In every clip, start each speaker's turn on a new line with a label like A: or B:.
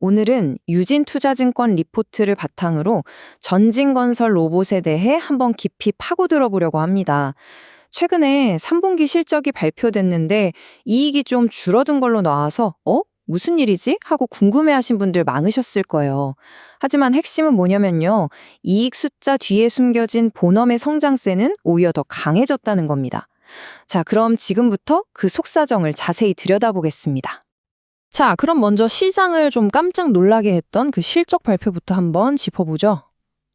A: 오늘은 유진투자증권 리포트를 바탕으로 전진건설 로봇에 대해 한번 깊이 파고들어 보려고 합니다. 최근에 3분기 실적이 발표됐는데 이익이 좀 줄어든 걸로 나와서 어? 무슨 일이지? 하고 궁금해하신 분들 많으셨을 거예요. 하지만 핵심은 뭐냐면요. 이익 숫자 뒤에 숨겨진 본업의 성장세는 오히려 더 강해졌다는 겁니다. 자, 그럼 지금부터 그 속사정을 자세히 들여다보겠습니다. 자, 그럼 먼저 시장을 좀 깜짝 놀라게 했던 그 실적 발표부터 한번 짚어보죠.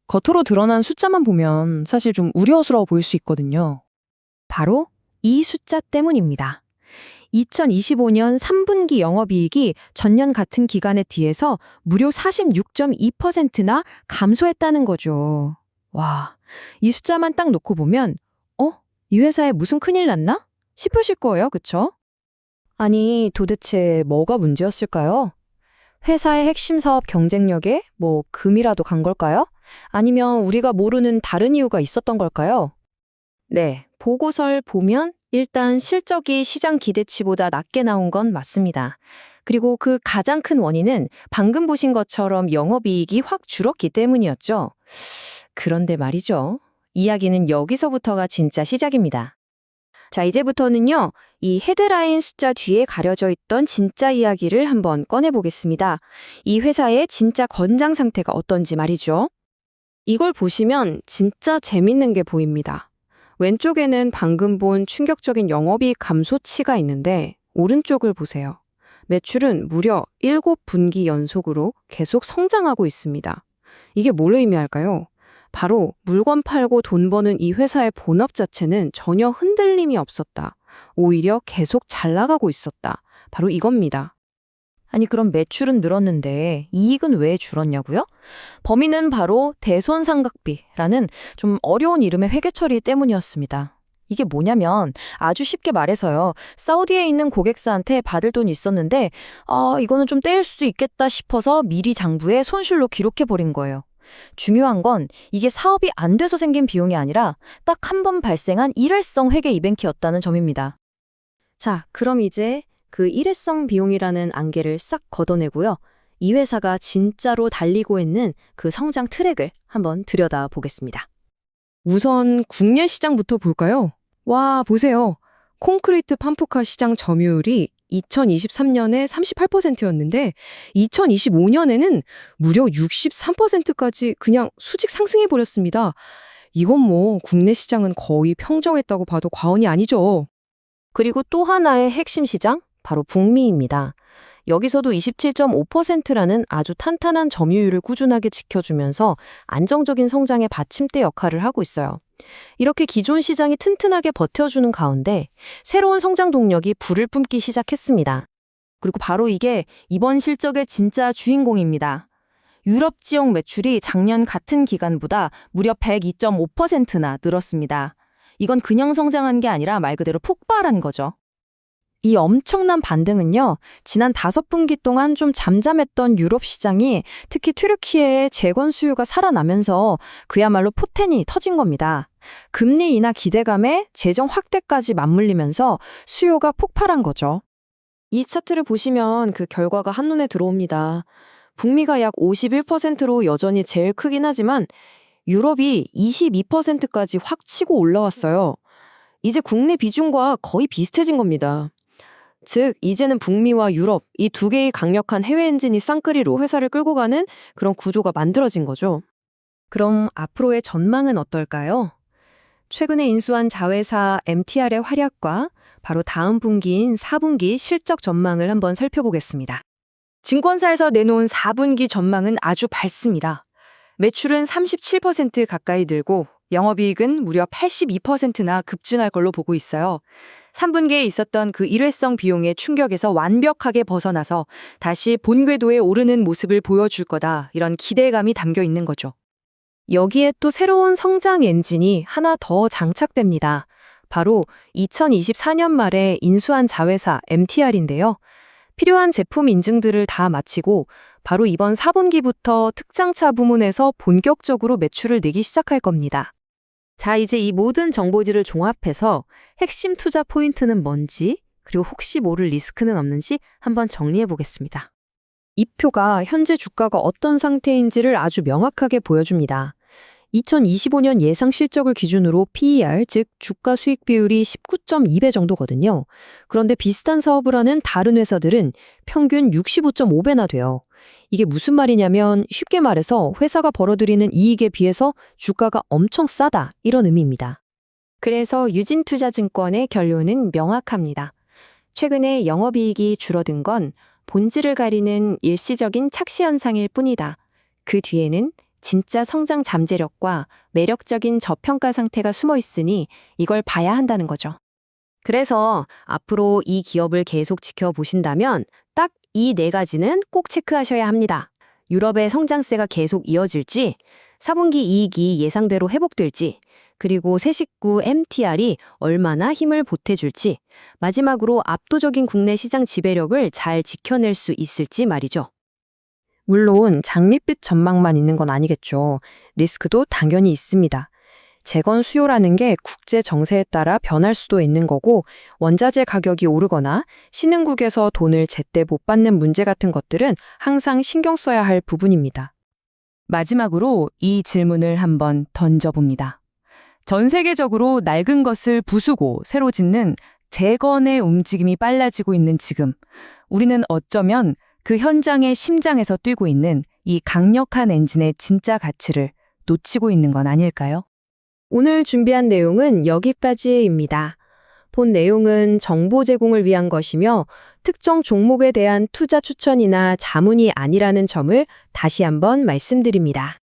A: 겉으로 드러난 숫자만 보면 사실 좀 우려스러워 보일 수 있거든요. 바로 이 숫자 때문입니다. 2025년 3분기 영업이익이 전년 같은 기간에 비해서 무려 46.2%나 감소했다는 거죠. 와, 이 숫자만 딱 놓고 보면 어? 이 회사에 무슨 큰일 났나? 싶으실 거예요, 그쵸? 아니, 도대체 뭐가 문제였을까요? 회사의 핵심 사업 경쟁력에 뭐 금이라도 간 걸까요? 아니면 우리가 모르는 다른 이유가 있었던 걸까요? 네, 보고서를 보면 일단 실적이 시장 기대치보다 낮게 나온 건 맞습니다. 그리고 그 가장 큰 원인은 방금 보신 것처럼 영업이익이 확 줄었기 때문이었죠. 그런데 말이죠. 이야기는 여기서부터가 진짜 시작입니다. 자, 이제부터는요, 이 헤드라인 숫자 뒤에 가려져 있던 진짜 이야기를 한번 꺼내보겠습니다. 이 회사의 진짜 건장 상태가 어떤지 말이죠. 이걸 보시면 진짜 재밌는 게 보입니다. 왼쪽에는 방금 본 충격적인 영업이익 감소치가 있는데 오른쪽을 보세요. 매출은 무려 7분기 연속으로 계속 성장하고 있습니다. 이게 뭘 의미할까요? 바로 물건 팔고 돈 버는 이 회사의 본업 자체는 전혀 흔들림이 없었다. 오히려 계속 잘 나가고 있었다. 바로 이겁니다. 아니 그럼 매출은 늘었는데 이익은 왜 줄었냐고요? 범인은 바로 대손상각비라는 좀 어려운 이름의 회계 처리 때문이었습니다. 이게 뭐냐면 아주 쉽게 말해서요. 사우디에 있는 고객사한테 받을 돈이 있었는데 아, 이거는 좀 떼일 수도 있겠다 싶어서 미리 장부에 손실로 기록해 버린 거예요. 중요한 건 이게 사업이 안 돼서 생긴 비용이 아니라 딱 한 번 발생한 일회성 회계 이벤트였다는 점입니다. 자, 그럼 이제 그 일회성 비용이라는 안개를 싹 걷어내고요. 이 회사가 진짜로 달리고 있는 그 성장 트랙을 한번 들여다 보겠습니다. 우선 국내 시장부터 볼까요? 와, 보세요. 콘크리트 판프카 시장 점유율이 2023년에 38%였는데 2025년에는 무려 63%까지 그냥 수직 상승해 버렸습니다. 이건 뭐 국내 시장은 거의 평정했다고 봐도 과언이 아니죠. 그리고 또 하나의 핵심 시장 바로 북미입니다. 여기서도 27.5%라는 아주 탄탄한 점유율을 꾸준하게 지켜주면서 안정적인 성장의 받침대 역할을 하고 있어요. 이렇게 기존 시장이 튼튼하게 버텨주는 가운데 새로운 성장 동력이 불을 뿜기 시작했습니다. 그리고 바로 이게 이번 실적의 진짜 주인공입니다. 유럽 지역 매출이 작년 같은 기간보다 무려 102.5%나 늘었습니다. 이건 그냥 성장한 게 아니라 말 그대로 폭발한 거죠. 이 엄청난 반등은요, 지난 다섯 분기 동안 좀 잠잠했던 유럽 시장이 특히 튀르키예의 재건 수요가 살아나면서 그야말로 포텐이 터진 겁니다. 금리 인하 기대감에 재정 확대까지 맞물리면서 수요가 폭발한 거죠. 이 차트를 보시면 그 결과가 한눈에 들어옵니다. 북미가 약 51%로 여전히 제일 크긴 하지만 유럽이 22%까지 확 치고 올라왔어요. 이제 국내 비중과 거의 비슷해진 겁니다. 즉, 이제는 북미와 유럽 이 두 개의 강력한 해외 엔진이 쌍끌이로 회사를 끌고 가는 그런 구조가 만들어진 거죠. 그럼 앞으로의 전망은 어떨까요? 최근에 인수한 자회사 MTR의 활약과 바로 다음 분기인 4분기 실적 전망을 한번 살펴보겠습니다. 증권사에서 내놓은 4분기 전망은 아주 밝습니다. 매출은 37% 가까이 늘고 영업이익은 무려 82%나 급증할 걸로 보고 있어요. 3분기에 있었던 그 일회성 비용의 충격에서 완벽하게 벗어나서 다시 본궤도에 오르는 모습을 보여줄 거다. 이런 기대감이 담겨 있는 거죠. 여기에 또 새로운 성장 엔진이 하나 더 장착됩니다. 바로 2024년 말에 인수한 자회사 MTR인데요. 필요한 제품 인증들을 다 마치고 바로 이번 4분기부터 특장차 부문에서 본격적으로 매출을 내기 시작할 겁니다. 자, 이제 이 모든 정보들을 종합해서 핵심 투자 포인트는 뭔지, 그리고 혹시 모를 리스크는 없는지 한번 정리해 보겠습니다.
B: 이 표가 현재 주가가 어떤 상태인지를 아주 명확하게 보여줍니다. 2025년 예상 실적을 기준으로 PER, 즉 주가 수익 비율이 19.2배 정도거든요. 그런데 비슷한 사업을 하는 다른 회사들은 평균 65.5배나 돼요. 이게 무슨 말이냐면 쉽게 말해서 회사가 벌어들이는 이익에 비해서 주가가 엄청 싸다 이런 의미입니다.
A: 그래서 유진투자증권의 결론은 명확합니다. 최근에 영업이익이 줄어든 건 본질을 가리는 일시적인 착시 현상일 뿐이다. 그 뒤에는 진짜 성장 잠재력과 매력적인 저평가 상태가 숨어 있으니 이걸 봐야 한다는 거죠.
B: 그래서 앞으로 이 기업을 계속 지켜보신다면 딱 이 네 가지는 꼭 체크하셔야 합니다. 유럽의 성장세가 계속 이어질지, 4분기 이익이 예상대로 회복될지, 그리고 새 식구 MTR이 얼마나 힘을 보태줄지, 마지막으로 압도적인 국내 시장 지배력을 잘 지켜낼 수 있을지 말이죠.
A: 물론 장밋빛 전망만 있는 건 아니겠죠. 리스크도 당연히 있습니다. 재건 수요라는 게 국제 정세에 따라 변할 수도 있는 거고 원자재 가격이 오르거나 신흥국에서 돈을 제때 못 받는 문제 같은 것들은 항상 신경 써야 할 부분입니다. 마지막으로 이 질문을 한번 던져봅니다. 전 세계적으로 낡은 것을 부수고 새로 짓는 재건의 움직임이 빨라지고 있는 지금, 우리는 어쩌면 그 현장의 심장에서 뛰고 있는 이 강력한 엔진의 진짜 가치를 놓치고 있는 건 아닐까요?
B: 오늘 준비한 내용은 여기까지입니다. 본 내용은 정보 제공을 위한 것이며 특정 종목에 대한 투자 추천이나 자문이 아니라는 점을 다시 한번 말씀드립니다.